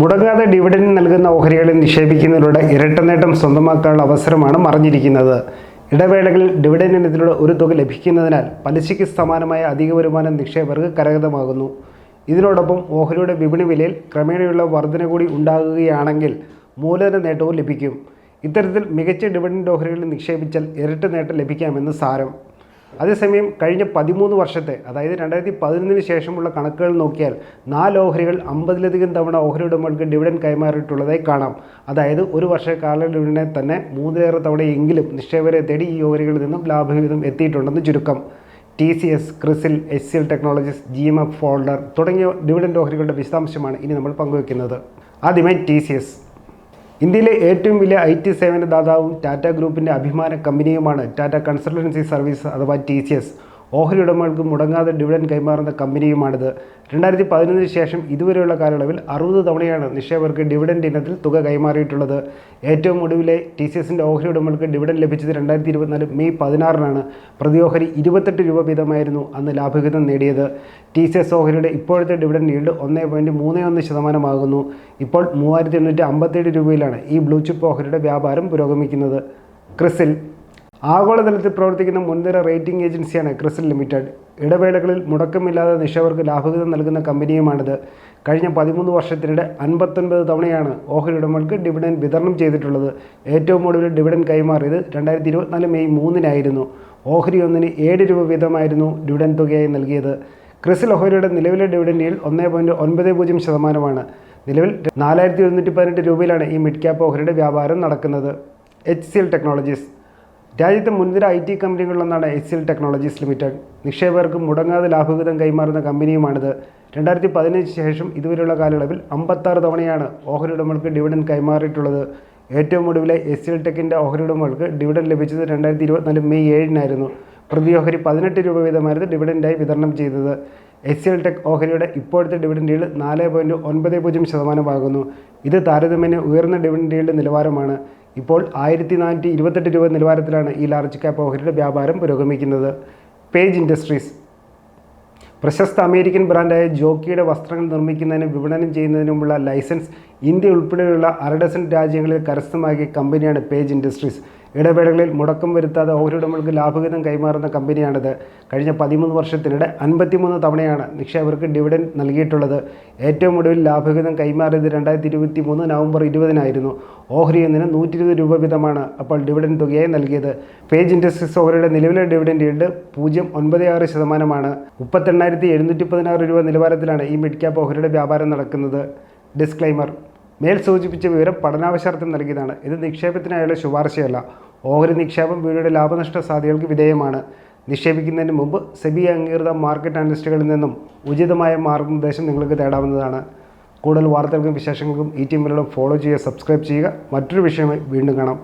മുടങ്ങാതെ ഡിവിഡൻഡ് നൽകുന്ന ഓഹരികളിൽ നിക്ഷേപിക്കുന്നതിലൂടെ ഇരട്ട നേട്ടം സ്വന്തമാക്കാനുള്ള അവസരമാണ് മറിഞ്ഞിരിക്കുന്നത്. ഇടവേളകളിൽ ഡിവിഡൻഡ് ഇനത്തിലൂടെ ഒരു തുക ലഭിക്കുന്നതിനാൽ പലിശയ്ക്ക് സമാനമായ അധിക വരുമാനം നിക്ഷേപകർക്ക് കരഗതമാകുന്നു. ഇതിനോടൊപ്പം ഓഹരിയുടെ വിപണി വിലയിൽ ക്രമേണയുള്ള വർധന കൂടി ഉണ്ടാകുകയാണെങ്കിൽ മൂലധന നേട്ടവും ലഭിക്കും. ഇത്തരത്തിൽ മികച്ച ഡിവിഡൻഡ് ഓഹരികളിൽ നിക്ഷേപിച്ചാൽ ഇരട്ട നേട്ടം ലഭിക്കാമെന്ന് സാരം. അതേസമയം കഴിഞ്ഞ പതിമൂന്ന് വർഷത്തെ അതായത് രണ്ടായിരത്തി പതിനൊന്നിന് ശേഷമുള്ള കണക്കുകൾ നോക്കിയാൽ നാല് ഓഹരികൾ അമ്പതിലധികം തവണ ഓഹരി ഉടമകൾക്ക് ഡിവിഡൻ കൈമാറിയിട്ടുള്ളതായി കാണാം. അതായത് ഒരു വർഷ കാലയളവിനെ തന്നെ മൂന്നിലേറെ തവണയെങ്കിലും നിക്ഷേപകരെ തേടി ഈ ഓഹരികളിൽ നിന്നും ലാഭവിഹിതം എത്തിയിട്ടുണ്ടെന്ന് ചുരുക്കം. T C S Crisil H C L technologies G M F Pfaudler തുടങ്ങിയ ഡിവിഡൻഡ് ഓഹരികളുടെ വിശദാംശമാണ് ഇനി നമ്മൾ പങ്കുവയ്ക്കുന്നത് ആദ്യമായി ടി സി എസ്. ഇന്ത്യയിലെ ഏറ്റവും വലിയ ഐ ടി സേവന ദാതാവും ടാറ്റ ഗ്രൂപ്പിന്റെ അഭിമാന കമ്പനിയുമാണ് ടാറ്റ കൺസൾട്ടൻസി സർവീസ് അഥവാ ടി സി എസ്. ഓഹരി ഉടമകൾക്ക് മുടങ്ങാതെ ഡിവിഡൻ കൈമാറുന്ന കമ്പനിയുമാണിത്. രണ്ടായിരത്തി പതിനൊന്നിന് ശേഷം ഇതുവരെയുള്ള കാലയളവിൽ അറുപത് തവണയാണ് നിക്ഷേപകർക്ക് ഡിവിഡൻഡ് ഇനത്തിൽ തുക കൈമാറിയിട്ടുള്ളത്. ഏറ്റവും ഒടുവിലെ ടി സി എസിന്റെ ഓഹരി ഉടമകൾക്ക് ഡിവിഡൻ ലഭിച്ചത് രണ്ടായിരത്തി ഇരുപത്തിനാല് മെയ് പതിനാറിനാണ്. പ്രതി ഓഹരി ഇരുപത്തെട്ട് രൂപ വീതമായിരുന്നു അന്ന് ലാഭവിഹിതം നേടിയത്. ടി സി എസ് ഓഹരിയുടെ ഇപ്പോഴത്തെ ഡിവിഡൻ ഈൽഡ് ഒന്നേ പോയിന്റ് മൂന്ന് ഒന്ന് ശതമാനമാകുന്നു. ഇപ്പോൾ മൂവായിരത്തി എണ്ണൂറ്റി അമ്പത്തേഴ് രൂപയിലാണ് ഈ ബ്ലൂ ചിപ്പ് ഓഹരിയുടെ വ്യാപാരം പുരോഗമിക്കുന്നത്. ക്രിസിൽ ആഗോളതലത്തിൽ പ്രവർത്തിക്കുന്ന മുൻനിര റേറ്റിംഗ് ഏജൻസിയാണ് ക്രിസിൽ ലിമിറ്റഡ്. ഇടവേളകളിൽ മുടക്കമില്ലാതെ നിക്ഷേപകർക്ക് ലാഭവിഹിതം നൽകുന്ന കമ്പനിയുമാണിത്. കഴിഞ്ഞ പതിമൂന്ന് വർഷത്തിനിടെ അൻപത്തൊൻപത് തവണയാണ് ഓഹരി ഉടമകൾക്ക് ഡിവിഡൻഡ് വിതരണം ചെയ്തിട്ടുള്ളത്. ഏറ്റവും ഒടുവിൽ ഡിവിഡൻഡ് കൈമാറിയത് രണ്ടായിരത്തി ഇരുപത്തിനാല് മെയ് മൂന്നിനായിരുന്നു. ഓഹരി ഒന്നിന് ഏഴ് രൂപ വീതമായിരുന്നു ഡിവിഡൻഡ് തുകയായി നൽകിയത്. ക്രിസിൽ ഓഹരിയുടെ നിലവിലെ ഡിവിഡൻഡിൽ ഒന്നേ പോയിന്റ് ഒൻപത് പൂജ്യം ശതമാനമാണ്. നിലവിൽ നാലായിരത്തി ഒരുന്നൂറ്റി പതിനെട്ട് രൂപയിലാണ് ഈ മിഡ് ക്യാപ്പ് ഓഹരിയുടെ വ്യാപാരം നടക്കുന്നത്. H C L technologies. രാജ്യത്തെ മുൻനിര I T കമ്പനികളിലൊന്നാണ് H C L technologies limited. നിക്ഷേപകർക്ക് മുടങ്ങാതെ ലാഭവിഹിതം കൈമാറുന്ന കമ്പനിയുമാണിത്. രണ്ടായിരത്തി പതിനഞ്ച് ശേഷം ഇതുവരെയുള്ള കാലയളവിൽ അമ്പത്താറ് തവണയാണ് ഓഹരി ഉടമകൾക്ക് ഡിവിഡൻ കൈമാറിയിട്ടുള്ളത്. ഏറ്റവും ഒടുവിലെ എസ് എൽ ടെക്കിന്റെ ഓഹരി ഉടമകൾക്ക് ഡിവിഡൻ ലഭിച്ചത് രണ്ടായിരത്തി ഇരുപത്തിനാല് മെയ് ഏഴിനായിരുന്നു. പ്രതി ഓഹരി പതിനെട്ട് രൂപ വീതമായിരുന്നു ഡിവിഡൻഡായി വിതരണം ചെയ്തത്. എസ് എൽ ടെക് ഓഹരിയുടെ ഇപ്പോഴത്തെ ഡിവിഡൻഡ് yield നാല് പോയിന്റ് ഒൻപത് പൂജ്യം ശതമാനമാകുന്നു. ഇത് താരതമ്യേന ഉയർന്ന ഡിവിഡൻഡ് yield നിലവാരമാണ്. ഇപ്പോൾ ആയിരത്തി നാനൂറ്റി ഇരുപത്തെട്ട് രൂപ നിലവാരത്തിലാണ് ഈ ലാർജ് ക്യാപ്പ് ഓഹരിയുടെ വ്യാപാരം പുരോഗമിക്കുന്നത്. പേജ് ഇൻഡസ്ട്രീസ് പ്രശസ്ത അമേരിക്കൻ ബ്രാൻഡായ ജോക്കിയുടെ വസ്ത്രങ്ങൾ നിർമ്മിക്കുന്നതിനും വിപണനം ചെയ്യുന്നതിനുമുള്ള ലൈസൻസ് ഇന്ത്യ ഉൾപ്പെടെയുള്ള അരഡസൻ രാജ്യങ്ങളിൽ കരസ്ഥമാക്കിയ കമ്പനിയാണ് പേജ് ഇൻഡസ്ട്രീസ് ഇടവേളകളിൽ മുടക്കം വരുത്താതെ ഓഹരിയുടമകൾക്ക് ലാഭവിഹിതം കൈമാറുന്ന കമ്പനിയാണിത്. കഴിഞ്ഞ പതിമൂന്ന് വർഷത്തിനിടെ അൻപത്തിമൂന്ന് തവണയാണ് നിക്ഷേപകർക്ക് ഡിവിഡൻ നൽകിയിട്ടുള്ളത്. ഏറ്റവും ഒടുവിൽ ലാഭവിഹിതം കൈമാറിയത് രണ്ടായിരത്തി ഇരുപത്തി മൂന്ന് നവംബർ ഇരുപതിനായിരുന്നു. ഓഹരി എന്നതിന് നൂറ്റി ഇരുപത് രൂപ വീതമാണ് അപ്പോൾ ഡിവിഡൻ തുകയായി നൽകിയത്. പേജ് ഇൻഡസ്ട്രീസ് ഓഹരിയുടെ നിലവിലെ ഡിവിഡൻ ഈൽഡ് പൂജ്യം ഒൻപത് ആറ് ശതമാനമാണ്. മുപ്പത്തെണ്ണായിരത്തി എഴുന്നൂറ്റി പതിനാറ് രൂപ നിലവാരത്തിലാണ് ഈ മിഡ് ക്യാപ്പ് ഓഹരിയുടെ വ്യാപാരം നടക്കുന്നത്. ഡിസ്ക്ലൈമർ മേൽ സൂചിപ്പിച്ച വിവരം പഠനാവശ്യാർത്ഥം നൽകിയതാണ്. ഇത് നിക്ഷേപത്തിനായുള്ള ശുപാർശയല്ല. ഓഹരി നിക്ഷേപം വീടിയുടെ ലാഭനഷ്ട സാധ്യതകൾക്ക് വിധേയമാണ്. നിക്ഷേപിക്കുന്നതിന് മുമ്പ് സെബി അംഗീകൃത മാർക്കറ്റ് അനലിസ്റ്റുകളിൽ നിന്നും ഉചിതമായ മാർഗനിർദ്ദേശം നിങ്ങൾക്ക് തേടാവുന്നതാണ്. കൂടുതൽ വാർത്തകൾക്കും വിശേഷങ്ങൾക്കും ഈ ടീമിലൂടെ ഫോളോ ചെയ്യുക സബ്സ്ക്രൈബ് ചെയ്യുക. മറ്റൊരു വിഷയമായി വീണ്ടും കാണാം.